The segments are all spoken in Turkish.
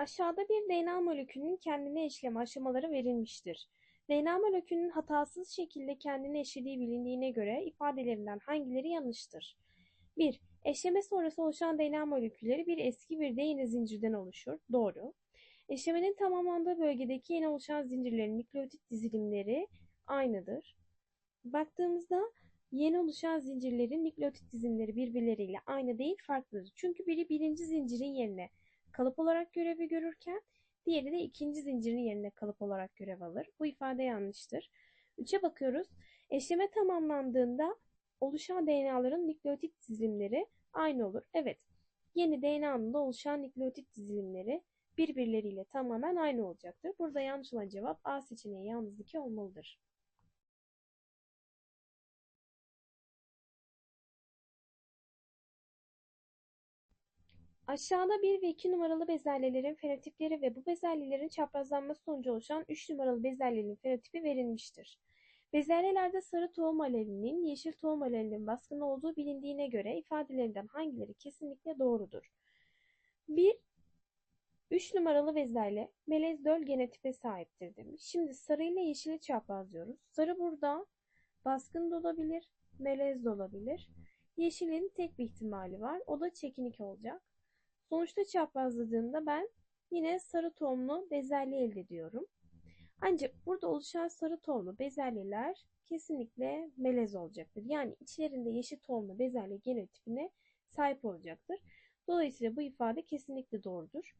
Aşağıda bir DNA molekülünün kendine eşleme aşamaları verilmiştir. DNA molekülünün hatasız şekilde kendine eşlediği bilindiğine göre ifadelerinden hangileri yanlıştır? 1. Eşleme sonrası oluşan DNA molekülleri bir eski bir yeni zincirden oluşur. Doğru. Eşlemenin tamamlandığı bölgedeki yeni oluşan zincirlerin nükleotit dizilimleri aynıdır. Baktığımızda yeni oluşan zincirlerin nükleotit dizilimleri birbirleriyle aynı değil farklıdır. Çünkü biri birinci zincirin yerine kalıp olarak görevi görürken diğeri de ikinci zincirin yerine kalıp olarak görev alır. Bu ifade yanlıştır. 3'e bakıyoruz. Eşleme tamamlandığında oluşan DNA'ların nükleotit dizilimleri aynı olur. Evet, yeni DNA'nın da oluşan nükleotit dizilimleri birbirleriyle tamamen aynı olacaktır. Burada yanlış olan cevap A seçeneği yalnız 2 olmalıdır. Aşağıda 1 ve 2 numaralı bezelyelerin fenotipleri ve bu bezelyelerin çaprazlanması sonucu oluşan 3 numaralı bezelyenin fenotipi verilmiştir. Bezelyelerde sarı tohum alelinin yeşil tohum alelinin baskın olduğu bilindiğine göre ifadelerinden hangileri kesinlikle doğrudur? 1. 3 numaralı bezelye melez döl genotipe sahiptir demiş. Şimdi sarı ile yeşili çaprazlıyoruz. Sarı burada baskın da olabilir, melez de olabilir. Yeşilin tek bir ihtimali var. O da çekinik olacak. Sonuçta çaprazladığımda ben yine sarı tohumlu bezelye elde ediyorum. Ancak burada oluşan sarı tohumlu bezelyeler kesinlikle melez olacaktır. Yani içlerinde yeşil tohumlu bezelye genotipine sahip olacaktır. Dolayısıyla bu ifade kesinlikle doğrudur.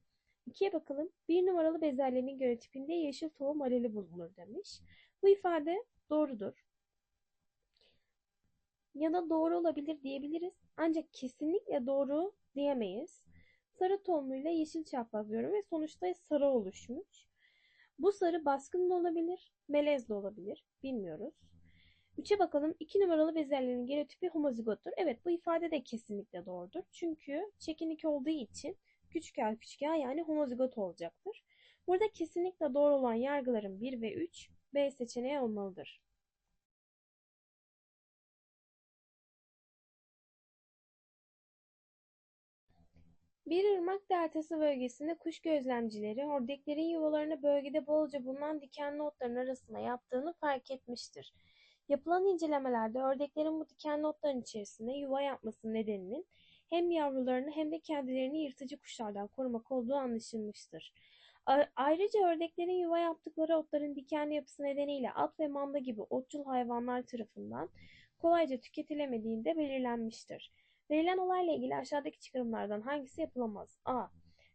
İkiye bakalım. Bir numaralı bezelyenin genotipinde yeşil tohum aleli bulunur demiş. Bu ifade doğrudur. Ya da doğru olabilir diyebiliriz. Ancak kesinlikle doğru diyemeyiz. Sarı tohumluyla yeşil çaprazlıyorum ve sonuçta sarı oluşmuş. Bu sarı baskın da olabilir, melez de olabilir. Bilmiyoruz. 3'e bakalım. 2 numaralı bezelyenin genotipi homozigottur. Evet bu ifade de kesinlikle doğrudur. Çünkü çekinik olduğu için küçük a küçük a yani homozigot olacaktır. Burada kesinlikle doğru olan yargıların 1 ve 3 B seçeneği olmalıdır. Bir ırmak deltası bölgesinde kuş gözlemcileri ördeklerin yuvalarını bölgede bolca bulunan dikenli otların arasına yaptığını fark etmiştir. Yapılan incelemelerde ördeklerin bu dikenli otların içerisinde yuva yapması nedeninin hem yavrularını hem de kendilerini yırtıcı kuşlardan korumak olduğu anlaşılmıştır. Ayrıca ördeklerin yuva yaptıkları otların dikenli yapısı nedeniyle at ve manda gibi otçul hayvanlar tarafından kolayca tüketilemediğinde belirlenmiştir. Verilen olayla ilgili aşağıdaki çıkarımlardan hangisi yapılamaz? A.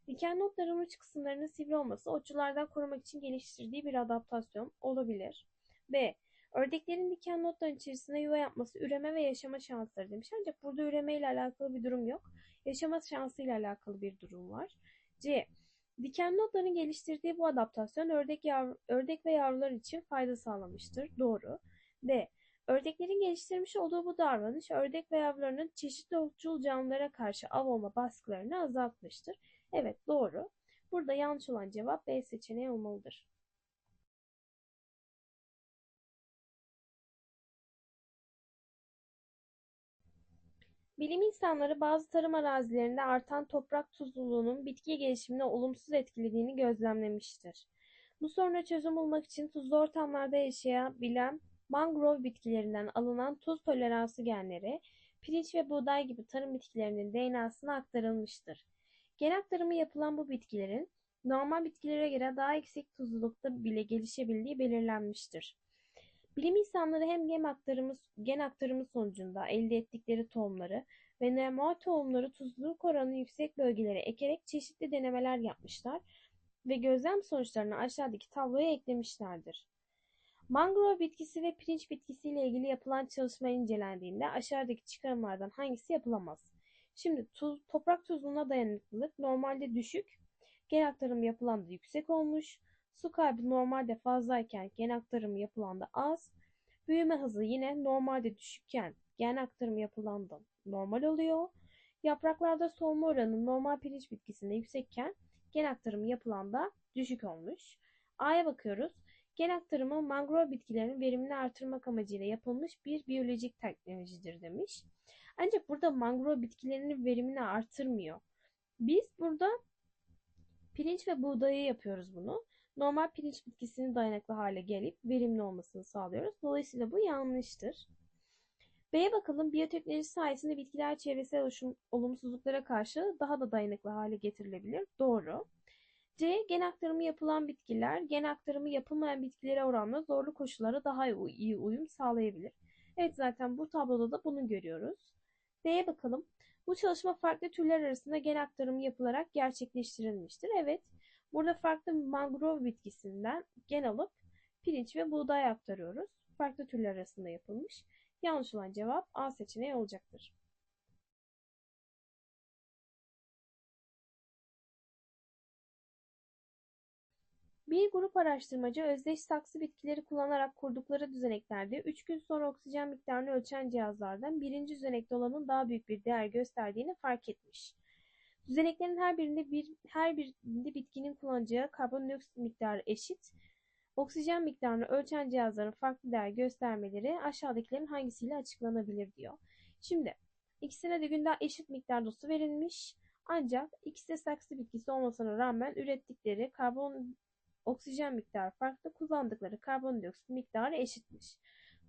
Dikenli otların uç kısımlarının sivri olması otçulardan korumak için geliştirdiği bir adaptasyon olabilir. B. Ördeklerin dikenli otların içerisinde yuva yapması üreme ve yaşama şansları demiş. Ancak burada üreme ile alakalı bir durum yok. Yaşama şansı ile alakalı bir durum var. C. Dikenli otların geliştirdiği bu adaptasyon ördek, yavru, ördek ve yavrular için fayda sağlamıştır. Doğru. D. Ördeklerin geliştirmiş olduğu bu davranış ördek ve yavrularının çeşitli otçul canlılara karşı av olma baskılarını azaltmıştır. Evet doğru. Burada yanlış olan cevap B seçeneği olmalıdır. Bilim insanları bazı tarım arazilerinde artan toprak tuzluluğunun bitki gelişimine olumsuz etkilediğini gözlemlemiştir. Bu soruna çözüm bulmak için tuzlu ortamlarda yaşayabilen mangrove bitkilerinden alınan tuz toleransı genleri, pirinç ve buğday gibi tarım bitkilerinin DNA'sına aktarılmıştır. Gen aktarımı yapılan bu bitkilerin normal bitkilere göre daha yüksek tuzlulukta bile gelişebildiği belirlenmiştir. Bilim insanları hem gen aktarımı, gen aktarımı sonucunda elde ettikleri tohumları ve normal tohumları tuzluluk oranı yüksek bölgelere ekerek çeşitli denemeler yapmışlar ve gözlem sonuçlarını aşağıdaki tabloya eklemişlerdir. Mangrove bitkisi ve pirinç bitkisi ile ilgili yapılan çalışma incelendiğinde aşağıdaki çıkarımlardan hangisi yapılamaz? Şimdi tuz, toprak tuzluğuna dayanıklılık normalde düşük, gen aktarımı yapılan da yüksek olmuş. Su kaybı normalde fazlayken gen aktarımı yapılan da az. Büyüme hızı yine normalde düşükken gen aktarımı yapılan da normal oluyor. Yapraklarda solma oranı normal pirinç bitkisinde yüksekken gen aktarımı yapılan da düşük olmuş. A'ya bakıyoruz. Gen aktarımı mangrove bitkilerinin verimini artırmak amacıyla yapılmış bir biyolojik teknolojidir demiş. Ancak burada mangrove bitkilerinin verimini artırmıyor. Biz burada Pirinç ve buğdayı yapıyoruz bunu. Normal pirinç bitkisinin dayanıklı hale gelip verimli olmasını sağlıyoruz. Dolayısıyla bu yanlıştır. B'ye bakalım. Biyoteknoloji sayesinde bitkiler çevresel olumsuzluklara karşı daha da dayanıklı hale getirilebilir. Doğru. C. Gen aktarımı yapılan bitkiler, gen aktarımı yapılmayan bitkilere oranla zorlu koşullara daha iyi uyum sağlayabilir. Evet zaten bu tabloda da bunu görüyoruz. D'ye bakalım. Bu çalışma farklı türler arasında gen aktarımı yapılarak gerçekleştirilmiştir. Evet, burada farklı mangrove bitkisinden gen alıp pirinç ve buğday aktarıyoruz. Farklı türler arasında yapılmış. Yanlış olan cevap A seçeneği olacaktır. Bir grup araştırmacı özdeş saksı bitkileri kullanarak kurdukları düzeneklerde 3 gün sonra oksijen miktarını ölçen cihazlardan birinci düzenekte olanın daha büyük bir değer gösterdiğini fark etmiş. Düzeneklerin her birinde bir her birinde bitkinin kullanacağı karbondioksit miktarı eşit. Oksijen miktarını ölçen cihazların farklı değer göstermeleri aşağıdakilerin hangisiyle açıklanabilir diyor. Şimdi ikisine de günde eşit miktarda su verilmiş. Ancak ikisi de saksı bitkisi olmasına rağmen ürettikleri karbon oksijen miktarı farklı, kullandıkları karbondioksit miktarı eşitmiş.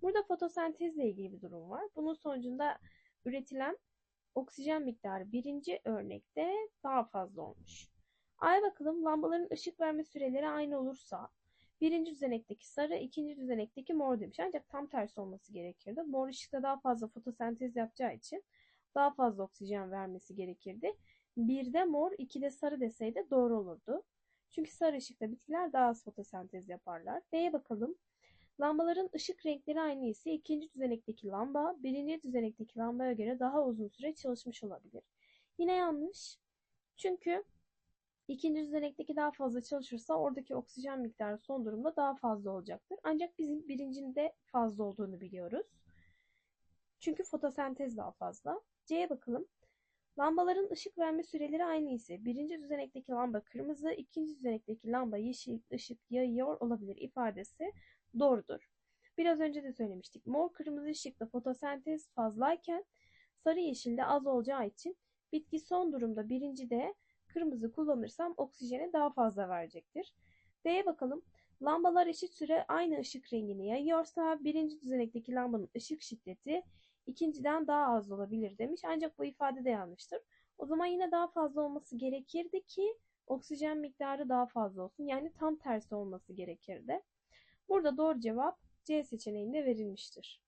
Burada fotosentezle ilgili bir durum var. Bunun sonucunda üretilen oksijen miktarı birinci örnekte daha fazla olmuş. Ay bakalım lambaların ışık verme süreleri aynı olursa birinci düzenekteki sarı, ikinci düzenekteki mor demiş. Ancak tam tersi olması gerekirdi. Mor ışıkta daha fazla fotosentez yapacağı için daha fazla oksijen vermesi gerekirdi. Bir mor, iki de sarı deseydi doğru olurdu. Çünkü sarı ışıkta bitkiler daha az fotosentez yaparlar. D'ye bakalım. Lambaların ışık renkleri aynı ise ikinci düzenekteki lamba birinci düzenekteki lambaya göre daha uzun süre çalışmış olabilir. Yine yanlış. Çünkü ikinci düzenekteki daha fazla çalışırsa oradaki oksijen miktarı son durumda daha fazla olacaktır. Ancak bizim birincinde fazla olduğunu biliyoruz. Çünkü fotosentez daha fazla. C'ye bakalım. Lambaların ışık verme süreleri aynı ise birinci düzenekteki lamba kırmızı, ikinci düzenekteki lamba yeşil ışık yayıyor olabilir ifadesi doğrudur. Biraz önce de söylemiştik. Mor kırmızı ışıkta fotosentez fazlayken sarı yeşilde az olacağı için bitki son durumda birincide kırmızı kullanırsam oksijeni daha fazla verecektir. D'ye bakalım. Lambalar eşit süre aynı ışık rengini yayıyorsa birinci düzenekteki lambanın ışık şiddeti ikinciden daha az olabilir demiş. Ancak bu ifade de yanlıştır. O zaman yine daha fazla olması gerekirdi ki oksijen miktarı daha fazla olsun. Yani tam tersi olması gerekirdi. Burada doğru cevap C seçeneğinde verilmiştir.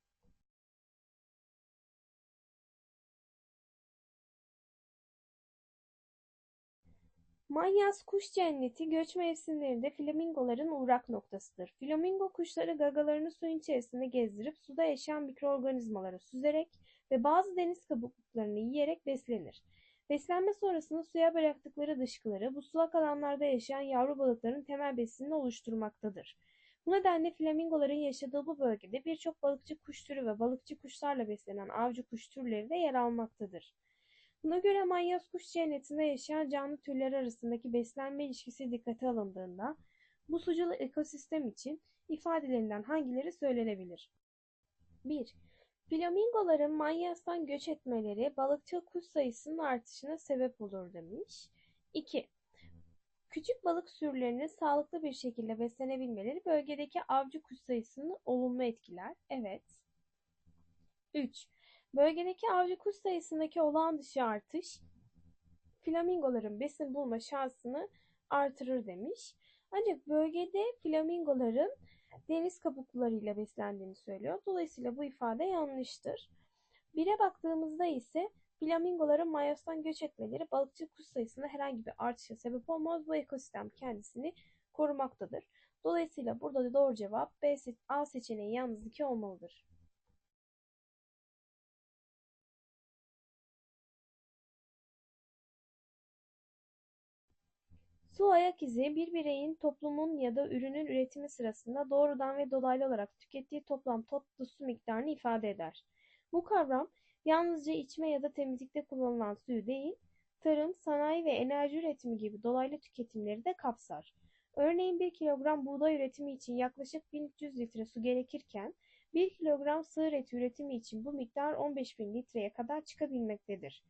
Manyas kuş cenneti göç mevsimlerinde flamingoların uğrak noktasıdır. Flamingo kuşları gagalarını suyun içerisinde gezdirip suda yaşayan mikroorganizmaları süzerek ve bazı deniz kabuklarını yiyerek beslenir. Beslenme sonrasında suya bıraktıkları dışkıları bu sulak alanlarda yaşayan yavru balıkların temel besinini oluşturmaktadır. Bu nedenle flamingoların yaşadığı bu bölgede birçok balıkçı kuş türü ve balıkçı kuşlarla beslenen avcı kuş türleri de yer almaktadır. Buna göre manyas kuş cennetinde yaşayan canlı türleri arasındaki beslenme ilişkisi dikkate alındığında bu suculu ekosistem için ifadelerinden hangileri söylenebilir? 1. Flamingoların manyastan göç etmeleri balıkçı kuş sayısının artışına sebep olur demiş. 2. Küçük balık sürülerinin sağlıklı bir şekilde beslenebilmeleri bölgedeki avcı kuş sayısını olumlu etkiler. Evet. 3. Bölgedeki avcı kuş sayısındaki olağan dışı artış flamingoların besin bulma şansını artırır demiş. Ancak bölgede flamingoların deniz kabuklarıyla beslendiğini söylüyor. Dolayısıyla bu ifade yanlıştır. Bire baktığımızda ise flamingoların mayostan göç etmeleri balıkçı kuş sayısında herhangi bir artışa sebep olmaz. Bu ekosistem kendisini korumaktadır. Dolayısıyla burada da doğru cevap B, A seçeneği yalnız 2 olmalıdır. Su ayak izi bir bireyin toplumun ya da ürünün üretimi sırasında doğrudan ve dolaylı olarak tükettiği toplam toplu su miktarını ifade eder. Bu kavram yalnızca içme ya da temizlikte kullanılan suyu değil, tarım, sanayi ve enerji üretimi gibi dolaylı tüketimleri de kapsar. Örneğin 1 kilogram buğday üretimi için yaklaşık 1300 litre su gerekirken 1 kilogram sığır eti üretimi için bu miktar 15.000 litreye kadar çıkabilmektedir.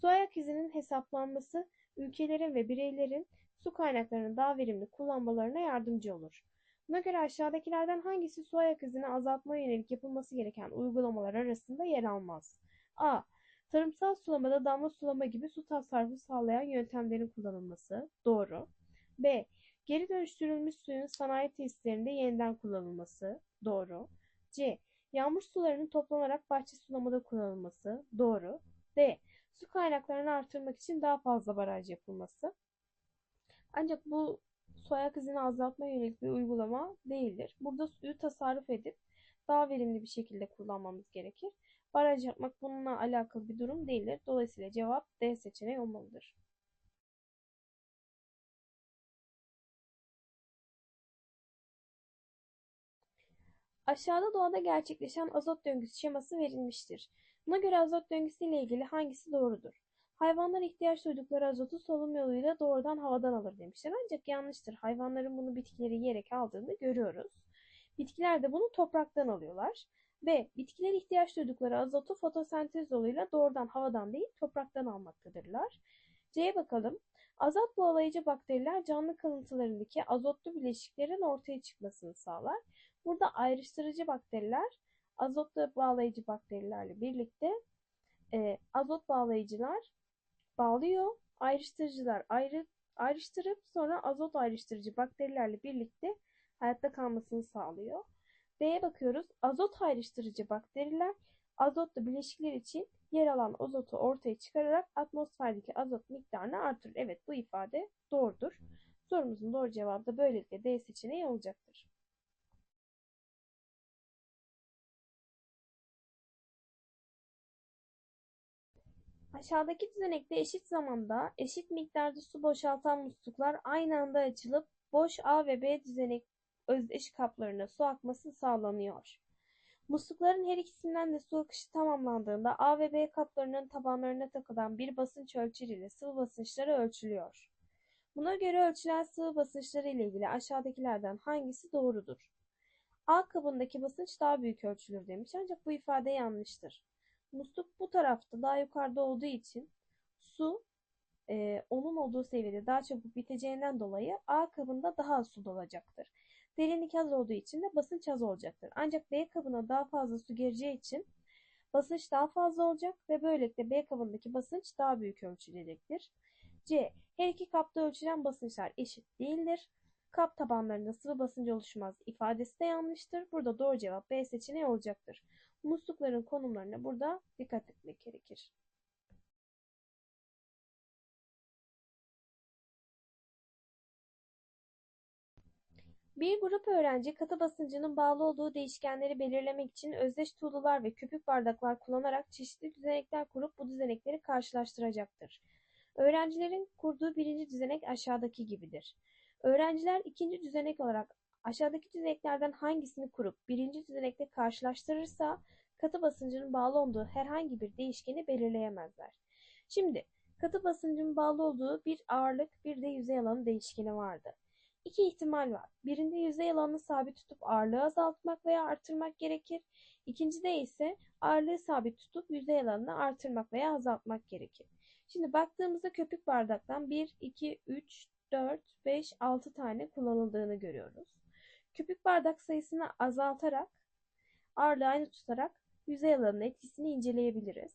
Su ayak izinin hesaplanması ülkelerin ve bireylerin su kaynaklarını daha verimli kullanmalarına yardımcı olur. Buna göre aşağıdakilerden hangisi su ayak izini azaltmaya yönelik yapılması gereken uygulamalar arasında yer almaz? A. Tarımsal sulamada damla sulama gibi su tasarrufu sağlayan yöntemlerin kullanılması. Doğru. B. Geri dönüştürülmüş suyun sanayi tesislerinde yeniden kullanılması. Doğru. C. Yağmur sularının toplanarak bahçe sulamada kullanılması. Doğru. D. Su kaynaklarını artırmak için daha fazla baraj yapılması. Ancak bu su ayak izini azaltmaya yönelik bir uygulama değildir. Burada suyu tasarruf edip daha verimli bir şekilde kullanmamız gerekir. Baraj yapmak bununla alakalı bir durum değildir. Dolayısıyla cevap D seçeneği olmalıdır. Aşağıda doğada gerçekleşen azot döngüsü şeması verilmiştir. Buna göre azot döngüsü ile ilgili hangisi doğrudur? Hayvanlar ihtiyaç duydukları azotu solunum yoluyla doğrudan havadan alır demişler. Ancak yanlıştır. Hayvanların bunu bitkileri yiyerek aldığını görüyoruz. Bitkiler de bunu topraktan alıyorlar. B. Bitkiler ihtiyaç duydukları azotu fotosentez yoluyla doğrudan havadan değil topraktan almaktadırlar. C'ye bakalım. Azot bağlayıcı bakteriler canlı kalıntılarındaki azotlu bileşiklerin ortaya çıkmasını sağlar. Burada ayrıştırıcı bakteriler azotlu bağlayıcı bakterilerle birlikte e, azot bağlayıcılar bağlıyor. Ayrıştırıcılar ayrı, ayrıştırıp sonra azot ayrıştırıcı bakterilerle birlikte hayatta kalmasını sağlıyor. D'ye bakıyoruz. Azot ayrıştırıcı bakteriler azotlu bileşikler için yer alan azotu ortaya çıkararak atmosferdeki azot miktarını artırır. Evet bu ifade doğrudur. Sorumuzun doğru cevabı da böylelikle D seçeneği olacaktır. Aşağıdaki düzenekte eşit zamanda eşit miktarda su boşaltan musluklar aynı anda açılıp boş A ve B düzenek özdeş kaplarına su akması sağlanıyor. Muslukların her ikisinden de su akışı tamamlandığında A ve B kaplarının tabanlarına takılan bir basınç ölçer ile sıvı basınçları ölçülüyor. Buna göre ölçülen sıvı basınçları ile ilgili aşağıdakilerden hangisi doğrudur? A kabındaki basınç daha büyük ölçülür demiş ancak bu ifade yanlıştır. Musluk bu tarafta daha yukarıda olduğu için su e, onun olduğu seviyede daha çabuk biteceğinden dolayı A kabında daha az su dolacaktır. Derinlik az olduğu için de basınç az olacaktır. Ancak B kabına daha fazla su gireceği için basınç daha fazla olacak ve böylelikle B kabındaki basınç daha büyük ölçülecektir. C. Her iki kapta ölçülen basınçlar eşit değildir. Kap tabanlarında sıvı basıncı oluşmaz ifadesi de yanlıştır. Burada doğru cevap B seçeneği olacaktır. Muslukların konumlarına burada dikkat etmek gerekir. Bir grup öğrenci katı basıncının bağlı olduğu değişkenleri belirlemek için özdeş tuğlalar ve köpük bardaklar kullanarak çeşitli düzenekler kurup bu düzenekleri karşılaştıracaktır. Öğrencilerin kurduğu birinci düzenek aşağıdaki gibidir. Öğrenciler ikinci düzenek olarak aşağıdaki düzeneklerden hangisini kurup birinci düzenekle karşılaştırırsa katı basıncının bağlı olduğu herhangi bir değişkeni belirleyemezler. Şimdi katı basıncın bağlı olduğu bir ağırlık bir de yüzey alanı değişkeni vardı. İki ihtimal var. Birinde yüzey alanını sabit tutup ağırlığı azaltmak veya artırmak gerekir. İkincide ise ağırlığı sabit tutup yüzey alanını artırmak veya azaltmak gerekir. Şimdi baktığımızda köpük bardaktan 1, 2, 3, 4, 5, 6 tane kullanıldığını görüyoruz. Köpük bardak sayısını azaltarak, ağırlığı aynı tutarak yüzey alanının etkisini inceleyebiliriz.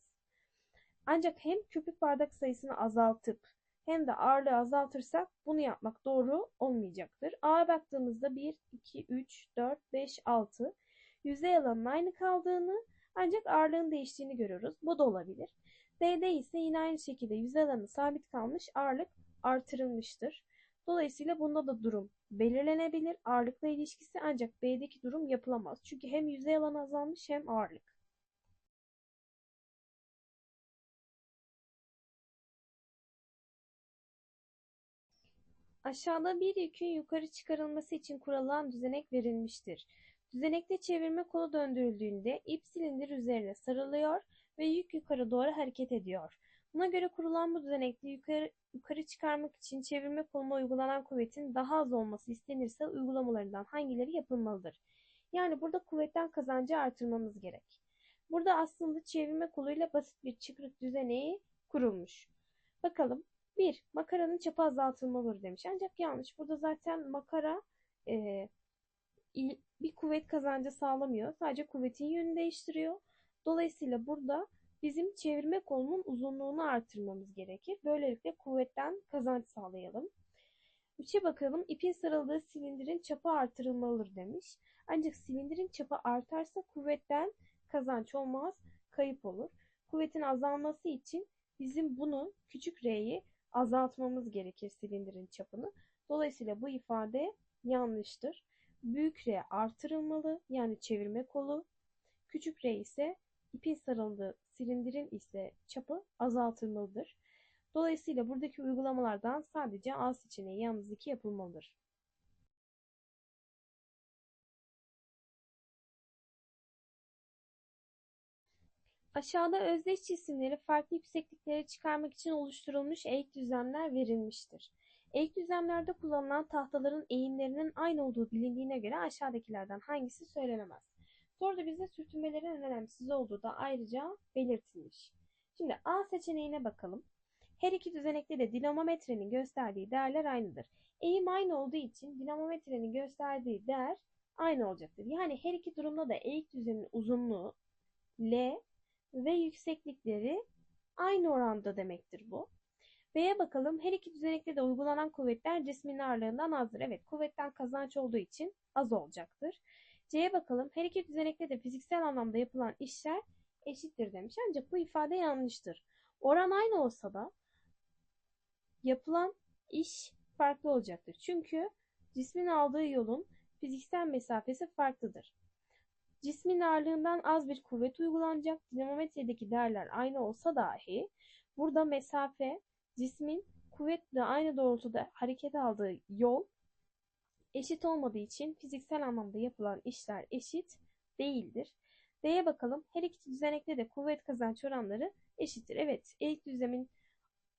Ancak hem köpük bardak sayısını azaltıp hem de ağırlığı azaltırsak bunu yapmak doğru olmayacaktır. A'ya baktığımızda 1, 2, 3, 4, 5, 6 yüzey alanının aynı kaldığını ancak ağırlığın değiştiğini görüyoruz. Bu da olabilir. D'de ise yine aynı şekilde yüzey alanı sabit kalmış ağırlık artırılmıştır. Dolayısıyla bunda da durum belirlenebilir. Ağırlıkla ilişkisi ancak B'deki durum yapılamaz. Çünkü hem yüzey alanı azalmış hem ağırlık. Aşağıda bir yükün yukarı çıkarılması için kurulan düzenek verilmiştir. Düzenekte çevirme kolu döndürüldüğünde ip silindir üzerine sarılıyor ve yük yukarı doğru hareket ediyor. Buna göre kurulan bu düzenekte yukarı, yukarı çıkarmak için çevirme koluna uygulanan kuvvetin daha az olması istenirse uygulamalarından hangileri yapılmalıdır? Yani burada kuvvetten kazancı artırmamız gerek. Burada aslında çevirme koluyla basit bir çıkrık düzeneği kurulmuş. Bakalım Bir, makaranın çapı azaltılmalıdır demiş. Ancak yanlış. Burada zaten makara e, bir kuvvet kazancı sağlamıyor. Sadece kuvvetin yönünü değiştiriyor. Dolayısıyla burada bizim çevirme kolunun uzunluğunu artırmamız gerekir. Böylelikle kuvvetten kazanç sağlayalım. Üçe bakalım. İpin sarıldığı silindirin çapı artırılmalıdır demiş. Ancak silindirin çapı artarsa kuvvetten kazanç olmaz, kayıp olur. Kuvvetin azalması için bizim bunu küçük r'yi azaltmamız gerekir silindirin çapını. Dolayısıyla bu ifade yanlıştır. Büyük R artırılmalı yani çevirme kolu. Küçük R ise ipin sarıldığı silindirin ise çapı azaltılmalıdır. Dolayısıyla buradaki uygulamalardan sadece A seçeneği yalnız 2 yapılmalıdır. Aşağıda özdeş cisimleri farklı yüksekliklere çıkarmak için oluşturulmuş eğik düzlemler verilmiştir. Eğik düzlemlerde kullanılan tahtaların eğimlerinin aynı olduğu bilindiğine göre aşağıdakilerden hangisi söylenemez. Soruda bize sürtünmelerin önemsiz olduğu da ayrıca belirtilmiş. Şimdi A seçeneğine bakalım. Her iki düzenekte de dinamometrenin gösterdiği değerler aynıdır. Eğim aynı olduğu için dinamometrenin gösterdiği değer aynı olacaktır. Yani her iki durumda da eğik düzlemin uzunluğu L ve yükseklikleri aynı oranda demektir bu. B'ye bakalım. Her iki düzenekte de uygulanan kuvvetler cismin ağırlığından azdır. Evet kuvvetten kazanç olduğu için az olacaktır. C'ye bakalım. Her iki düzenekte de fiziksel anlamda yapılan işler eşittir demiş. Ancak bu ifade yanlıştır. Oran aynı olsa da yapılan iş farklı olacaktır. Çünkü cismin aldığı yolun fiziksel mesafesi farklıdır. Cismin ağırlığından az bir kuvvet uygulanacak. Dinamometredeki değerler aynı olsa dahi burada mesafe cismin kuvvetle aynı doğrultuda hareket aldığı yol eşit olmadığı için fiziksel anlamda yapılan işler eşit değildir. D'ye bakalım. Her iki düzenekte de kuvvet kazanç oranları eşittir. Evet, eğik düzlemin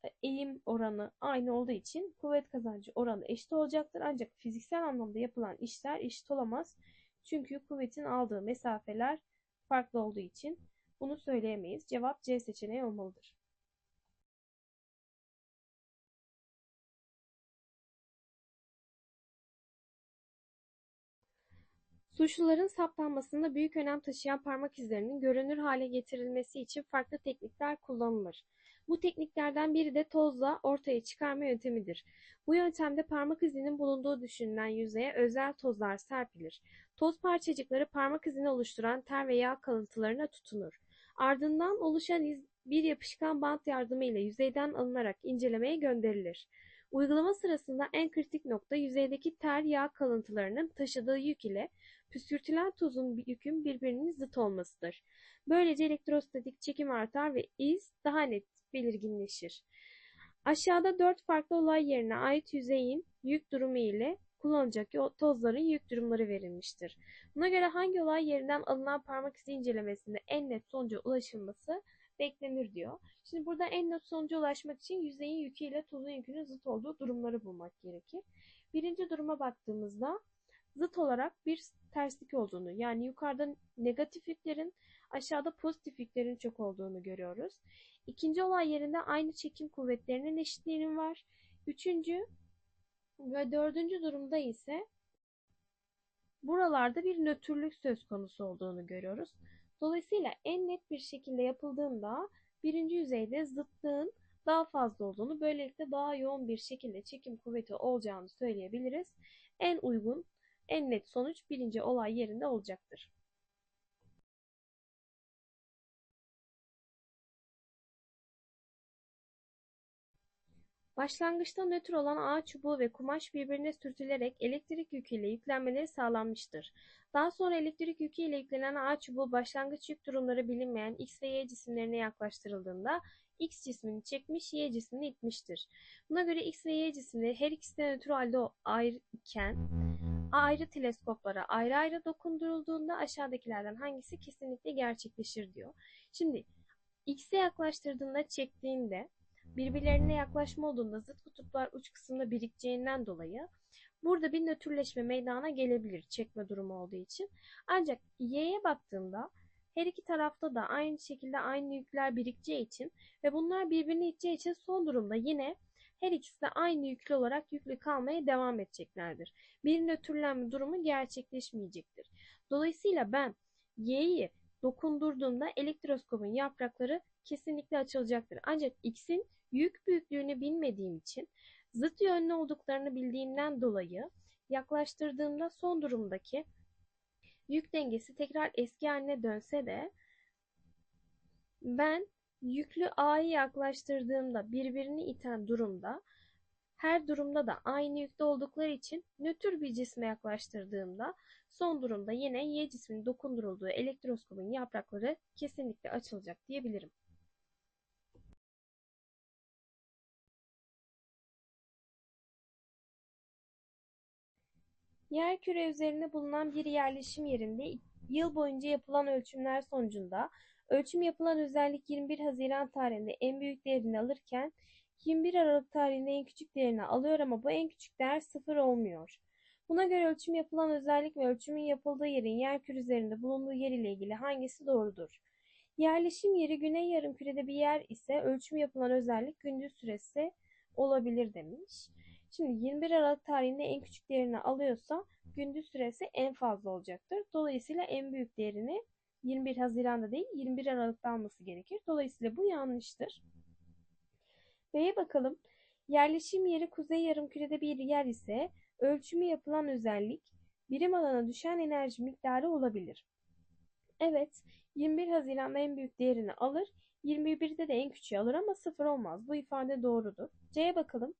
e, eğim oranı aynı olduğu için kuvvet kazancı oranı eşit olacaktır. Ancak fiziksel anlamda yapılan işler eşit olamaz. Çünkü kuvvetin aldığı mesafeler farklı olduğu için bunu söyleyemeyiz. Cevap C seçeneği olmalıdır. Suçluların saptanmasında büyük önem taşıyan parmak izlerinin görünür hale getirilmesi için farklı teknikler kullanılır. Bu tekniklerden biri de tozla ortaya çıkarma yöntemidir. Bu yöntemde parmak izinin bulunduğu düşünülen yüzeye özel tozlar serpilir. Toz parçacıkları parmak izini oluşturan ter ve yağ kalıntılarına tutunur. Ardından oluşan iz bir yapışkan bant yardımıyla yüzeyden alınarak incelemeye gönderilir. Uygulama sırasında en kritik nokta yüzeydeki ter yağ kalıntılarının taşıdığı yük ile püskürtülen tozun yükün birbirinin zıt olmasıdır. Böylece elektrostatik çekim artar ve iz daha net belirginleşir. Aşağıda dört farklı olay yerine ait yüzeyin yük durumu ile kullanılacak tozların yük durumları verilmiştir. Buna göre hangi olay yerinden alınan parmak izi incelemesinde en net sonuca ulaşılması beklenir diyor. Şimdi burada en net sonuca ulaşmak için yüzeyin yükü ile tozun yükünün zıt olduğu durumları bulmak gerekir. Birinci duruma baktığımızda zıt olarak bir terslik olduğunu yani yukarıda negatif yüklerin aşağıda pozitif yüklerin çok olduğunu görüyoruz. İkinci olay yerinde aynı çekim kuvvetlerinin eşitliğinin var. Üçüncü ve dördüncü durumda ise buralarda bir nötrlük söz konusu olduğunu görüyoruz. Dolayısıyla en net bir şekilde yapıldığında birinci yüzeyde zıtlığın daha fazla olduğunu, böylelikle daha yoğun bir şekilde çekim kuvveti olacağını söyleyebiliriz. En uygun, en net sonuç birinci olay yerinde olacaktır. Başlangıçta nötr olan ağ çubuğu ve kumaş birbirine sürtülerek elektrik yüküyle yüklenmeleri sağlanmıştır. Daha sonra elektrik yüküyle yüklenen ağ çubuğu başlangıç yük durumları bilinmeyen X ve Y cisimlerine yaklaştırıldığında X cismini çekmiş, Y cismini itmiştir. Buna göre X ve Y cisimleri her ikisi de nötr halde ayrı ayrı teleskoplara ayrı ayrı dokundurulduğunda aşağıdakilerden hangisi kesinlikle gerçekleşir diyor. Şimdi X'e yaklaştırdığında çektiğinde birbirlerine yaklaşma olduğunda zıt kutuplar uç kısımda birikeceğinden dolayı burada bir nötrleşme meydana gelebilir çekme durumu olduğu için. Ancak Y'ye baktığımda her iki tarafta da aynı şekilde aynı yükler birikeceği için ve bunlar birbirini iteceği için son durumda yine her ikisi de aynı yüklü olarak yüklü kalmaya devam edeceklerdir. Bir nötrlenme durumu gerçekleşmeyecektir. Dolayısıyla ben Y'yi dokundurduğumda elektroskopun yaprakları kesinlikle açılacaktır. Ancak X'in yük büyüklüğünü bilmediğim için zıt yönlü olduklarını bildiğimden dolayı yaklaştırdığımda son durumdaki yük dengesi tekrar eski haline dönse de ben yüklü A'yı yaklaştırdığımda birbirini iten durumda her durumda da aynı yükte oldukları için nötr bir cisme yaklaştırdığımda son durumda yine Y cisminin dokundurulduğu elektroskopun yaprakları kesinlikle açılacak diyebilirim. Yerküre üzerinde bulunan bir yerleşim yerinde yıl boyunca yapılan ölçümler sonucunda ölçüm yapılan özellik 21 Haziran tarihinde en büyük değerini alırken 21 Aralık tarihinde en küçük değerini alıyor ama bu en küçük değer sıfır olmuyor. Buna göre ölçüm yapılan özellik ve ölçümün yapıldığı yerin yerküre üzerinde bulunduğu yer ile ilgili hangisi doğrudur? Yerleşim yeri güney yarımkürede bir yer ise ölçüm yapılan özellik gündüz süresi olabilir demiş. Şimdi 21 Aralık tarihinde en küçük değerini alıyorsa gündüz süresi en fazla olacaktır. Dolayısıyla en büyük değerini 21 Haziran'da değil 21 Aralık'ta alması gerekir. Dolayısıyla bu yanlıştır. B'ye bakalım. Yerleşim yeri kuzey yarımkürede bir yer ise ölçümü yapılan özellik birim alana düşen enerji miktarı olabilir. Evet, 21 Haziran'da en büyük değerini alır, 21'de de en küçüğü alır ama sıfır olmaz. Bu ifade doğrudur. C'ye bakalım.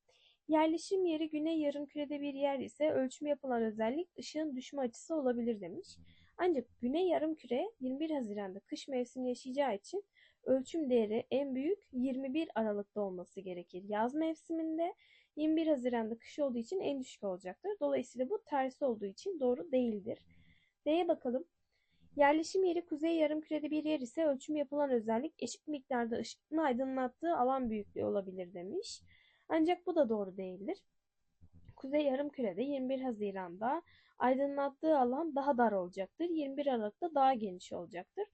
Yerleşim yeri güney yarımkürede bir yer ise ölçüm yapılan özellik ışığın düşme açısı olabilir demiş. Ancak güney yarımküre 21 Haziran'da kış mevsimi yaşayacağı için ölçüm değeri en büyük 21 Aralık'ta olması gerekir. Yaz mevsiminde 21 Haziran'da kış olduğu için en düşük olacaktır. Dolayısıyla bu tersi olduğu için doğru değildir. D'ye bakalım. Yerleşim yeri kuzey yarımkürede bir yer ise ölçüm yapılan özellik eşit miktarda ışığın aydınlattığı alan büyüklüğü olabilir demiş. Ancak bu da doğru değildir. Kuzey yarımkürede 21 Haziran'da aydınlattığı alan daha dar olacaktır. 21 Aralık'ta daha geniş olacaktır.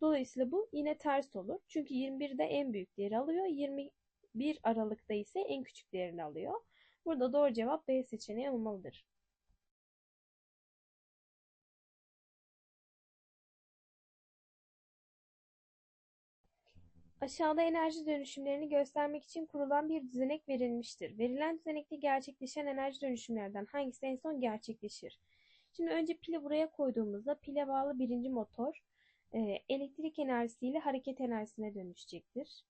Dolayısıyla bu yine ters olur. Çünkü 21'de en büyük değeri alıyor. 21 Aralık'ta ise en küçük değerini alıyor. Burada doğru cevap B seçeneği olmalıdır. Aşağıda enerji dönüşümlerini göstermek için kurulan bir düzenek verilmiştir. Verilen düzenekte gerçekleşen enerji dönüşümlerden hangisi en son gerçekleşir? Şimdi önce pili buraya koyduğumuzda pile bağlı birinci motor e, elektrik enerjisiyle hareket enerjisine dönüşecektir.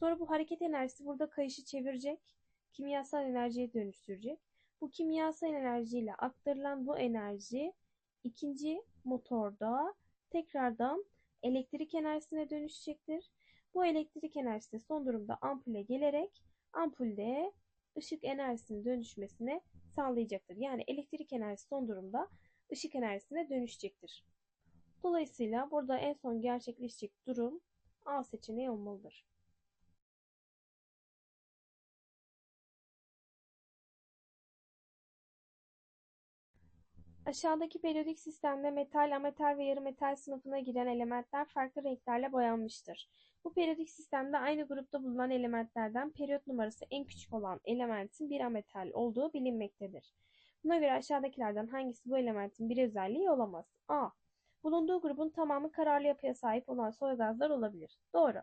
Sonra bu hareket enerjisi burada kayışı çevirecek, kimyasal enerjiye dönüştürecek. Bu kimyasal enerjiyle aktarılan bu enerji ikinci motorda tekrardan elektrik enerjisine dönüşecektir. Bu elektrik enerjisi son durumda ampule gelerek ampulde ışık enerjisinin dönüşmesine sağlayacaktır. Yani elektrik enerjisi son durumda ışık enerjisine dönüşecektir. Dolayısıyla burada en son gerçekleşecek durum A seçeneği olmalıdır. Aşağıdaki periyodik sistemde metal, ametal ve yarı metal sınıfına giren elementler farklı renklerle boyanmıştır. Bu periyodik sistemde aynı grupta bulunan elementlerden periyot numarası en küçük olan elementin bir ametal olduğu bilinmektedir. Buna göre aşağıdakilerden hangisi bu elementin bir özelliği olamaz? A. Bulunduğu grubun tamamı kararlı yapıya sahip olan soy gazlar olabilir. Doğru.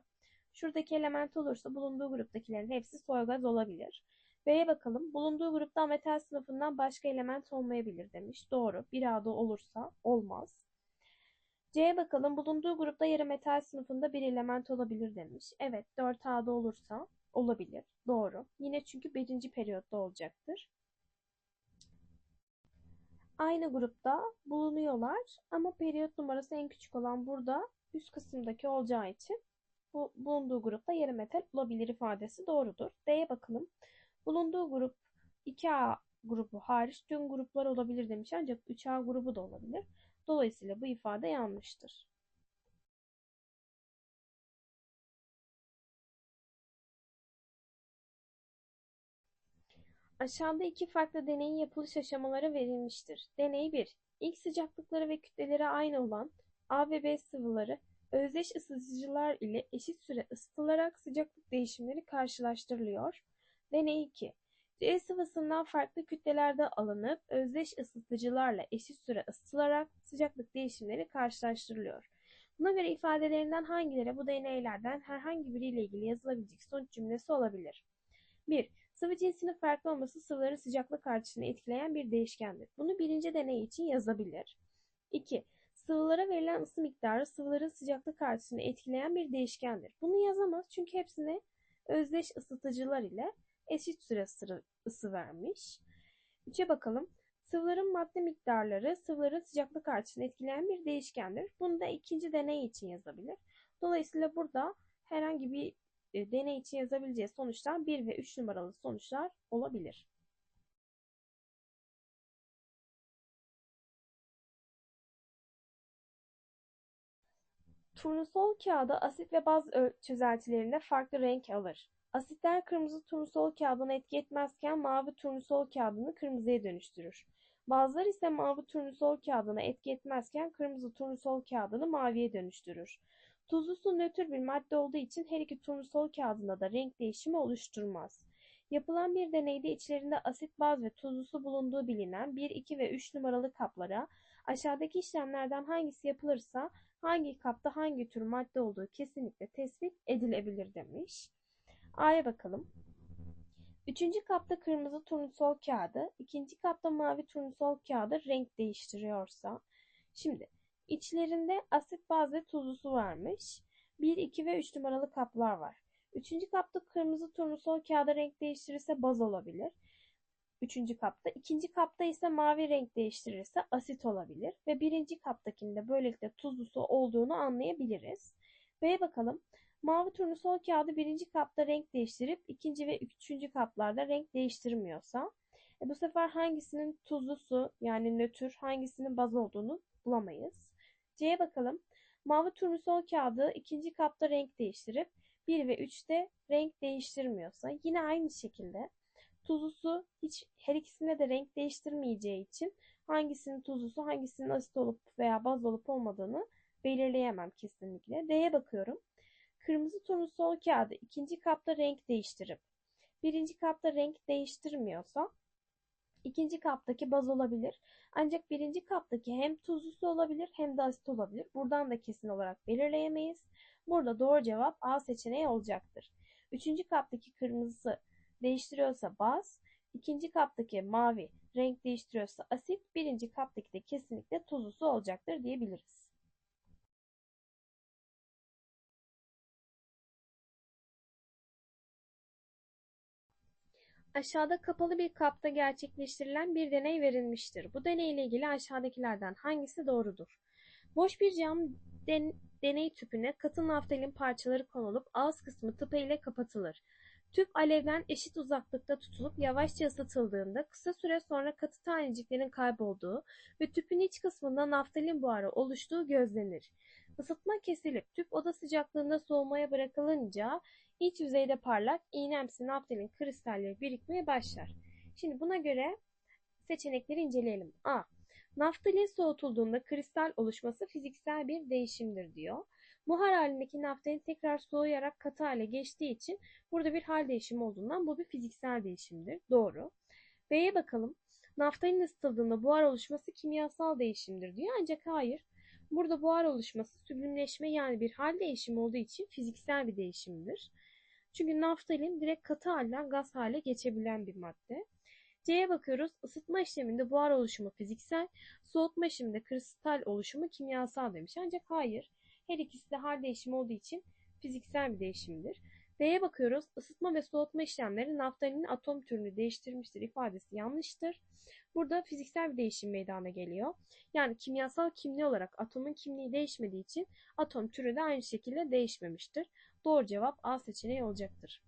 Şuradaki element olursa bulunduğu gruptakilerin hepsi soy gaz olabilir. B'ye bakalım. Bulunduğu grupta metal sınıfından başka element olmayabilir demiş. Doğru. Bir A'da olursa olmaz. C'ye bakalım. Bulunduğu grupta yarı metal sınıfında bir element olabilir demiş. Evet. 4A'da olursa olabilir. Doğru. Yine çünkü birinci periyotta olacaktır. Aynı grupta bulunuyorlar ama periyot numarası en küçük olan burada üst kısımdaki olacağı için bu bulunduğu grupta yarı metal olabilir ifadesi doğrudur. D'ye bakalım. Bulunduğu grup 2A grubu hariç tüm gruplar olabilir demiş ancak 3A grubu da olabilir. Dolayısıyla bu ifade yanlıştır. Aşağıda iki farklı deneyin yapılış aşamaları verilmiştir. Deney 1. İlk sıcaklıkları ve kütleleri aynı olan A ve B sıvıları özdeş ısıtıcılar ile eşit süre ısıtılarak sıcaklık değişimleri karşılaştırılıyor. Deney 2. C sıvısından farklı kütlelerde alınıp özdeş ısıtıcılarla eşit süre ısıtılarak sıcaklık değişimleri karşılaştırılıyor. Buna göre ifadelerinden hangileri bu deneylerden herhangi biriyle ilgili yazılabilecek sonuç cümlesi olabilir? 1. Sıvı cinsinin farklı olması sıvıların sıcaklık artışını etkileyen bir değişkendir. Bunu birinci deney için yazabilir. 2. Sıvılara verilen ısı miktarı sıvıların sıcaklık artışını etkileyen bir değişkendir. Bunu yazamaz çünkü hepsine özdeş ısıtıcılar ile eşit süre ısı vermiş. 3'e bakalım. Sıvıların madde miktarları sıvıların sıcaklık artışını etkileyen bir değişkendir. Bunu da ikinci deney için yazabilir. Dolayısıyla burada herhangi bir e, deney için yazabileceği sonuçlar 1 ve 3 numaralı sonuçlar olabilir. Turnusol kağıdı asit ve baz çözeltilerinde farklı renk alır. Asitler kırmızı turnusol kağıdına etki etmezken mavi turnusol kağıdını kırmızıya dönüştürür. Bazıları ise mavi turnusol kağıdına etki etmezken kırmızı turnusol kağıdını maviye dönüştürür. Tuzlu su nötr bir madde olduğu için her iki turnusol kağıdında da renk değişimi oluşturmaz. Yapılan bir deneyde içlerinde asit, baz ve tuzlu su bulunduğu bilinen 1, 2 ve 3 numaralı kaplara aşağıdaki işlemlerden hangisi yapılırsa hangi kapta hangi tür madde olduğu kesinlikle tespit edilebilir demiş. A'ya bakalım. Üçüncü kapta kırmızı turnusol kağıdı, ikinci kapta mavi turnusol kağıdı renk değiştiriyorsa, şimdi içlerinde asit baz ve tuzlu su varmış. 1, 2 ve 3 numaralı kaplar var. Üçüncü kapta kırmızı turnusol kağıda renk değiştirirse baz olabilir. Üçüncü kapta. ikinci kapta ise mavi renk değiştirirse asit olabilir. Ve birinci kaptakinde böylelikle tuzlu su olduğunu anlayabiliriz. B'ye bakalım. Mavi turnusol kağıdı birinci kapta renk değiştirip ikinci ve üçüncü kaplarda renk değiştirmiyorsa e bu sefer hangisinin tuzlu su yani nötr hangisinin baz olduğunu bulamayız. C'ye bakalım. Mavi turnusol kağıdı ikinci kapta renk değiştirip 1 ve 3'te renk değiştirmiyorsa yine aynı şekilde tuzlu su hiç her ikisinde de renk değiştirmeyeceği için hangisinin tuzlu su hangisinin asit olup veya baz olup olmadığını belirleyemem kesinlikle. D'ye bakıyorum. Kırmızı turnusol kağıdı ikinci kapta renk değiştirip birinci kapta renk değiştirmiyorsa ikinci kaptaki baz olabilir. Ancak birinci kaptaki hem tuzlu su olabilir hem de asit olabilir. Buradan da kesin olarak belirleyemeyiz. Burada doğru cevap A seçeneği olacaktır. Üçüncü kaptaki kırmızı değiştiriyorsa baz, ikinci kaptaki mavi renk değiştiriyorsa asit, birinci kaptaki de kesinlikle tuzlu su olacaktır diyebiliriz. Aşağıda kapalı bir kapta gerçekleştirilen bir deney verilmiştir. Bu deney ile ilgili aşağıdakilerden hangisi doğrudur? Boş bir cam den deney tüpüne katı naftalin parçaları konulup ağız kısmı tıpa ile kapatılır. Tüp alevden eşit uzaklıkta tutulup yavaşça ısıtıldığında kısa süre sonra katı taneciklerin kaybolduğu ve tüpün iç kısmında naftalin buharı oluştuğu gözlenir. Isıtma kesilip tüp oda sıcaklığında soğumaya bırakılınca iç yüzeyde parlak iğnemsi naftalin kristalleri birikmeye başlar. Şimdi buna göre seçenekleri inceleyelim. A. Naftalin soğutulduğunda kristal oluşması fiziksel bir değişimdir diyor. Buhar halindeki naftalin tekrar soğuyarak katı hale geçtiği için burada bir hal değişimi olduğundan bu bir fiziksel değişimdir. Doğru. B'ye bakalım. Naftalin ısıtıldığında buhar oluşması kimyasal değişimdir diyor. Ancak hayır. Burada buhar oluşması süblimleşme yani bir hal değişimi olduğu için fiziksel bir değişimdir. Çünkü naftalin direkt katı halden gaz hale geçebilen bir madde. C'ye bakıyoruz. Isıtma işleminde buhar oluşumu fiziksel, soğutma işleminde kristal oluşumu kimyasal demiş. Ancak hayır. Her ikisi de hal değişimi olduğu için fiziksel bir değişimdir. D'ye bakıyoruz. Isıtma ve soğutma işlemleri naftalinin atom türünü değiştirmiştir ifadesi yanlıştır. Burada fiziksel bir değişim meydana geliyor. Yani kimyasal kimliği olarak atomun kimliği değişmediği için atom türü de aynı şekilde değişmemiştir. Doğru cevap A seçeneği olacaktır.